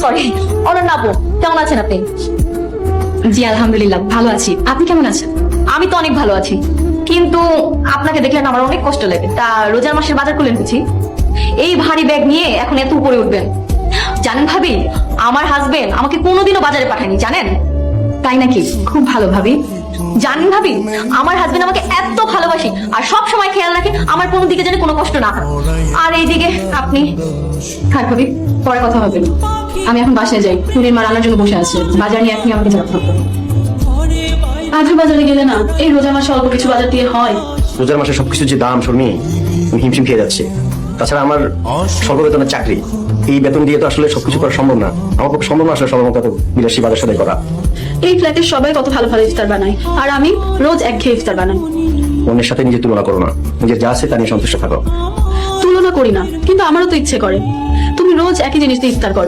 Sorry কেমন আছেন আপনি? জি, আলহামদুলিল্লাহ, ভালো আছি। আপনি কেমন আছেন? আমি তো অনেক ভালো আছি। কিন্তু আপনাকে দেখলে না আমার অনেক কষ্ট লাগে। তা রোজার মাসের বাজার করলেন বুঝি? এই ভারী ব্যাগ নিয়ে এখন এত উপরে উঠবেন। জানেন ভাবি, আমার হাজবেন্ড আমাকে কোনোদিনও বাজারে পাঠায়নি, জানেন? তাই নাকি? খুব ভালো ভাবি। জানেন ভাবি, আমার হাজবেন্ড আমাকে এত ভালোবাসি, আর সব সময় আমার কোনো দিকে যেন কোনো কষ্ট না হয়। আর এইদিকে আপনি থাক পরে কথা হবে। আমি এখন বাসায় যাই। ফুলের মা রান্নার জন্য বসে আছে। বাজার নিয়ে আপনি আমাকে হবে আজও বাজারে গেলে না? এই রোজা মাসে অল্প কিছু বাজার দিয়ে হয়। রোজার মাসে সবকিছু যে দাম, শর্মি হিমশিম খেয়ে যাচ্ছে। তাছাড়া আমার স্বল্প বেতনের চাকরি। এই বেতন দিয়ে তো আসলে সবকিছু করা সম্ভব না। আমার পক্ষে সম্ভব না আসলে সবার বিলাসী বাজার সদাই করা। এই ফ্ল্যাটের সবাই কত ভালো ভালো ইফতার বানায় আর আমি রোজ এক ঘেয়ে ইফতার বানাই। অন্যের সাথে নিজে তুলনা করো না। নিজের যা আছে তা নিয়ে সন্তুষ্ট থাকো। তুলনা করি না কিন্তু আমারও তো ইচ্ছে করে। তুমি রোজ একই জিনিস দিয়ে ইফতার করো।